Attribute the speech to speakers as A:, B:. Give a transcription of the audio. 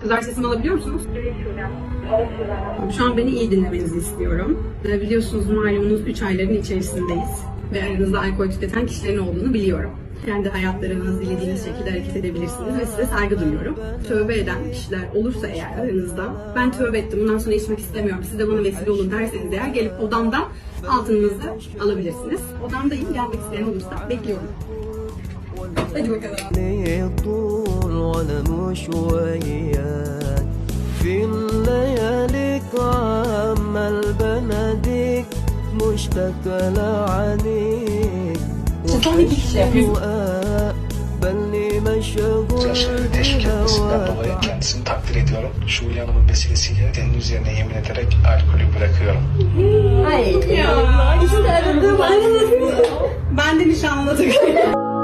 A: Kızlar sesimi alabiliyor musunuz? Şu an beni iyi dinlemenizi istiyorum. Ee, Biliyorsunuz malumunuz 3 ayların içerisindeyiz. Ve aranızda alkol tüketen kişilerin olduğunu biliyorum. Kendi hayatlarınız dilediğiniz şekilde hareket edebilirsiniz ve size saygı duyuyorum. Tövbe eden kişiler olursa eğer aranızda ben tövbe ettim bundan sonra içmek istemiyorum siz de bana vesile olun derseniz eğer gelip odamdan altınınızı alabilirsiniz. Odamdayım gelmek isteyen olursa bekliyorum. Hadi bakalım.
B: طول وانا مش وياك في الليالي عمال بناديك مشتاق لعينيك وحلوة بلي مشغول
C: Arkadaşlarını teşvik etmesinden
B: هواك
C: dolayı kendisini takdir ediyorum. Şule Hanım'ın vesilesiyle senin üzerine yemin ederek alkolü bırakıyorum.
A: Ben de nişanladık.